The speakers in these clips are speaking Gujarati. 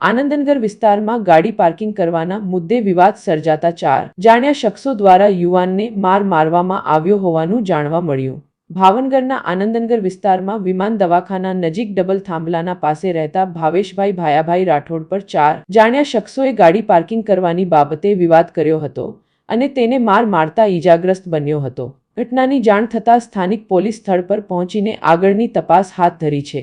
આનંદનગર વિસ્તારમાં ગાડી પાર્કિંગ કરવાના મુદ્દે વિવાદ સર્જાતા ચાર. જાણ્યા શખ્સો દ્વારા યુવાનને માર મારવામાં આવ્યો હોવાનું જાણવા મળ્યું. ભાવનગરના આનંદનગર વિસ્તારમાં વિમાન દવાખાના નજીક ડબલ થાંભલાના પાસે રહેતા ભાવેશભાઈ ભાયાભાઈ રાઠોડ પર ચાર. જાણ્યા શખ્સોએ ગાડી પાર્કિંગ કરવાની બાબતે વિવાદ કર્યો હતો અને તેને માર મારતા ઈજાગ્રસ્ત બન્યો હતો. ઘટનાની જાણ થતાં સ્થાનિક પોલીસ સ્થળ પર પહોંચીને આગળની તપાસ હાથ ધરી છે.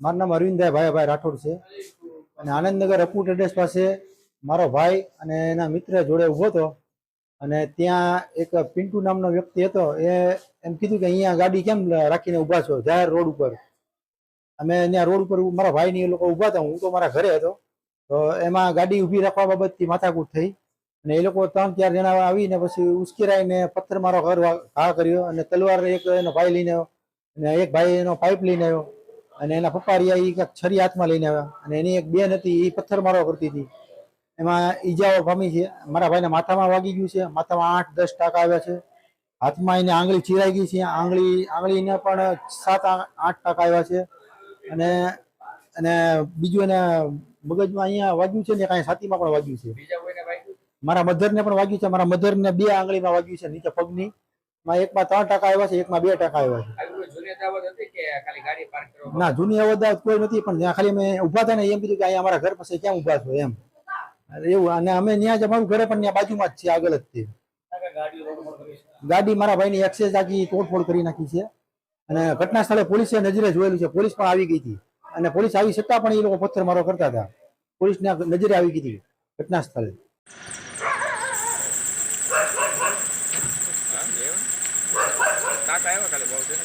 મારું નામ અરવિંદભાઈ ભાઈભાઈ રાઠોડ છે. અને આનંદનગર અપુટ એડ્રેસ પાસે મારો ભાઈ અને એના મિત્ર જોડે ઊભો હતો. અને ત્યાં એક પિન્ટુ નામનો વ્યક્તિ હતો. એ એમ કીધું કે અહીંયા ગાડી કેમ રાખીને ઊભા છો? જાહેર રોડ ઉપર. અમે ત્યાં રોડ ઉપર મારા ભાઈની એ લોકો ઊભા હતા. હું તો મારા ઘરે હતો. તો એમાં ગાડી ઊભી રાખવા બાબતથી માથાકૂટ થઈ. અને એ લોકો ત્રણ, ચાર જણા આવીને પછી ઉશ્કેરાઈને પથ્થર મારો ઘર ઘા કર્યો. અને તલવાર એક એનો ભાઈ લઈને અને એક ભાઈ એનો પાઇપ લઈને આવ્યો. અને એના પપ્પા રહ્યા એ કંઈક છરી હાથમાં લઈને આવ્યા. અને એની એક બેન હતી એ પથ્થર મારો કરતી હતી. એમાં ઈજાઓ પામી છે. મારા ભાઈને માથામાં વાગી ગયું છે. માથામાં આઠ દસ ટાંકા આવ્યા છે. હાથમાં એને આંગળી ચીરાઈ ગઈ છે. આંગળી આંગળીને પણ સાત આઠ ટાંકા આવ્યા છે. અને અને બીજું એને મગજમાં અહીંયા વાગ્યું છે ને કાંઈ છાતીમાં પણ વાગ્યું છે. મારા મધરને પણ વાગ્યું છે. મારા મધરને બે આંગળીમાં વાગ્યું છે નીચે પગની. માં એકમાં ત્રણ ટાંકા આવ્યા છે એકમાં બે ટાંકા આવ્યા છે. ના જૂની અવદાવત કોઈ નથી પણ ત્યાં ખાલી અમે ઊભા હતા ને એમ કીધું કે અહીંયા અમારા ઘર પાસે ક્યાં ઊભા છો એમ. એવું અને અમે ત્યાં જ અમારું ઘરે પણ ત્યાં બાજુમાં જ છે આગળ જ છે. ગાડી મારા ભાઈ ની ભાઈની એક્સેસ આખી તોડફોડ કરી નાખી છે. અને ઘટના સ્થળે પોલીસે નજરે જોયેલું છે પોલીસ પણ આવી ગઈ હતી. અને પોલીસ આવી છતાં પણ એ લોકો પથ્થર મારો કરતા હતા. પોલીસને નજરે આવી ગઈ હતી ઘટના સ્થળે. કાકા આવ્યા ખાલી બહુ છે ને